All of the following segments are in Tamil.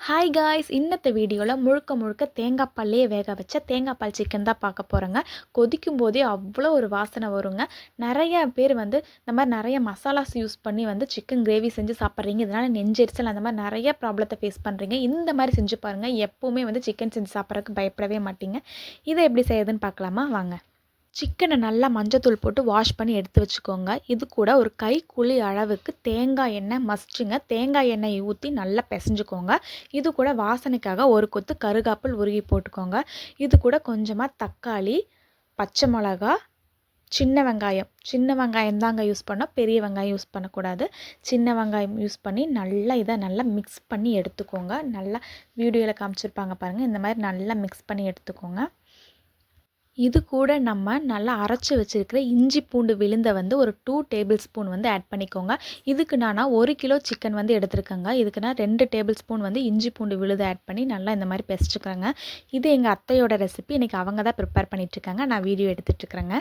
ஹாய் காய்ஸ் இன்னத்த வீடியோவில் முழுக்க முழுக்க தேங்காய் பால்லையே வேக வச்ச தேங்காய் பால் சிக்கன் தான் பார்க்க போகிறோங்க கொதிக்கும் போதே அவ்வளோ ஒரு வாசனை வருங்க. நிறைய பேர் வந்து இந்த மாதிரி நிறைய மசாலாஸ் யூஸ் பண்ணி வந்து சிக்கன் கிரேவி செஞ்சு சாப்பிட்றீங்க. இதனால் நெஞ்செரிச்சல் அந்த மாதிரி நிறைய ப்ராப்ளத்தை ஃபேஸ் பண்ணுறீங்க இந்த மாதிரி செஞ்சு பாருங்கள் எப்போவுமே வந்து சிக்கன் செஞ்சு சாப்பிட்றதுக்கு பயப்படவே மாட்டீங்க. இதை எப்படி செய்யுதுன்னு பார்க்கலாமா? வாங்க. சிக்கனை நல்லா மஞ்சத்தூள் போட்டு வாஷ் பண்ணி எடுத்து வச்சுக்கோங்க. இது கூட ஒரு கை குழி அளவுக்கு தேங்காய் எண்ணெய் மஸ்ட்டுங்க தேங்காய் எண்ணெய் ஊற்றி நல்லா பிசைஞ்சுக்கோங்க. இது கூட வாசனைக்காக ஒரு கொத்து கருகாப்பில் உருகி போட்டுக்கோங்க. இது கூட கொஞ்சமாக தக்காளி பச்சை மிளகா சின்ன வெங்காயம். சின்ன வெங்காயம் தாங்க யூஸ் பண்ணோம். பெரிய வெங்காயம் யூஸ் பண்ணக்கூடாது. சின்ன வெங்காயம் யூஸ் பண்ணி நல்லா இதை நல்லா மிக்ஸ் பண்ணி எடுத்துக்கோங்க. நல்லா வீடியோவில் காமிச்சிருப்பாங்க பாருங்கள் இந்த மாதிரி நல்லா மிக்ஸ் பண்ணி எடுத்துக்கோங்க. இது கூட நம்ம நல்லா அரைச்சி வச்சுருக்கிற இஞ்சி பூண்டு விழுந்த வந்து ஒரு டூ டேபிள் ஸ்பூன் வந்து ஆட் பண்ணிக்கோங்க. இதுக்கு நான் ஒரு கிலோ சிக்கன் வந்து எடுத்துருக்கேங்க. இதுக்கு நான் ரெண்டு டேபிள் ஸ்பூன் வந்து இஞ்சி பூண்டு விழுது ஆட் பண்ணி நல்லா இந்த மாதிரி பெசிச்சுக்கிறேங்க இது எங்கள் அத்தையோட ரெசிபி இன்றைக்கி அவங்க தான் ப்ரிப்பேர் பண்ணிகிட்ருக்காங்க நான் வீடியோ எடுத்துகிட்ருக்குறேங்க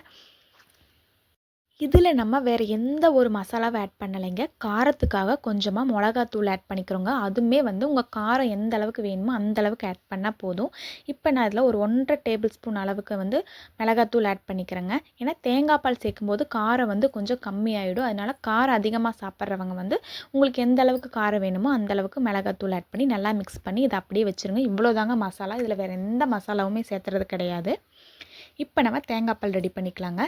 இதில் நம்ம வேறு எந்த ஒரு மசாலாவும் ஆட் பண்ணலைங்க. காரத்துக்காக கொஞ்சமாக மிளகாத்தூள் ஆட் பண்ணிக்கிறோங்க. அதுவுமே வந்து உங்கள் காரம் எந்த அளவுக்கு வேணுமோ அந்த அளவுக்கு ஆட் பண்ணால் போதும். இப்போ நான் இதில் ஒரு ஒன்றரை டேபிள் ஸ்பூன் அளவுக்கு வந்து மிளகாத்தூள் ஆட் பண்ணிக்கிறேங்க. ஏன்னா தேங்காய் பால் சேர்க்கும்போது காரம் வந்து கொஞ்சம் கம்மியாயிடும். அதனால் காரம் அதிகமாக சாப்பிட்றவங்க வந்து உங்களுக்கு எந்த அளவுக்கு காரம் வேணுமோ அந்த அளவுக்கு மிளகாத்தூள் ஆட் பண்ணி நல்லா மிக்ஸ் பண்ணி இதை அப்படியே வச்சுருங்க. இவ்வளோதாங்க மசாலா. இதில் வேறு எந்த மசாலாவுமே சேர்த்துறது கிடையாது. இப்போ நம்ம தேங்காய் பால் ரெடி பண்ணிக்கலாங்க.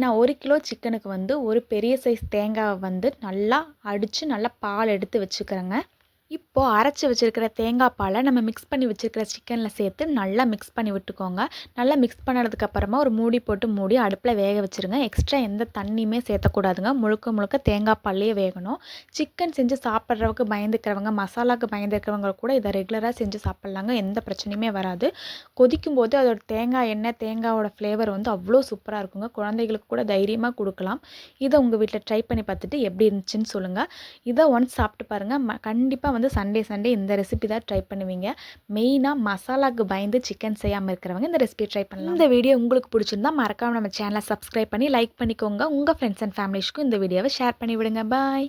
நான் ஒரு கிலோ சிக்கனுக்கு வந்து ஒரு பெரிய சைஸ் தேங்காவை வந்து நல்லா அடித்து நல்லா பால் எடுத்து வச்சுக்கிறேங்க. இப்போது அரைச்சி வச்சுருக்கிற தேங்காய் பாலை நம்ம மிக்ஸ் பண்ணி வச்சுருக்கிற சிக்கனில் சேர்த்து நல்லா மிக்ஸ் பண்ணி விட்டுக்கோங்க. நல்லா மிக்ஸ் பண்ணதுக்கப்புறமா ஒரு மூடி போட்டு மூடி அடுப்பில் வேக வச்சுருங்க. எக்ஸ்ட்ரா எந்த தண்ணியுமே சேர்த்தக்கூடாதுங்க. முழுக்க முழுக்க தேங்காய் பால்லையே வேகணும். சிக்கன் செஞ்சு சாப்பிட்றவங்க பயந்துக்கிறவங்க மசாலாவுக்கு பயந்துக்கிறவங்க கூட இதை ரெகுலராக செஞ்சு சாப்பிட்லாங்க. எந்த பிரச்சனையுமே வராது. கொதிக்கும் போது அதோட தேங்காய் எண்ணெய் தேங்காயோட ஃப்ளேவர் வந்து அவ்வளோ சூப்பராக இருக்குங்க. குழந்தைகளுக்கு கூட தைரியமாக கொடுக்கலாம். இதை உங்கள் வீட்டில் ட்ரை பண்ணி பார்த்துட்டு எப்படி இருந்துச்சுன்னு சொல்லுங்கள் இதை ஒன்ஸ் சாப்பிட்டு பாருங்கள் கண்டிப்பாக வந்து வந்து சண்டே சண்டே இந்த ரெசிபி தான் ட்ரை பண்ணுவீங்க. மெயினாக மசாலாவுக்கு பயந்து சிக்கன் செய்யாமல் இருக்கிறவங்க இந்த ரெசிபி ட்ரை பண்ணலாம். இந்த வீடியோ உங்களுக்கு பிடிச்சிருந்தா மறக்காமல் நம்ம சேனலை சப்ஸ்கிரைப் பண்ணி லைக் பண்ணிக்கோங்க. உங்கள் ஃப்ரெண்ட்ஸ் அண்ட் ஃபேமிலிஸ்க்கும் இந்த வீடியோவை ஷேர் பண்ணி விடுங்க பாய்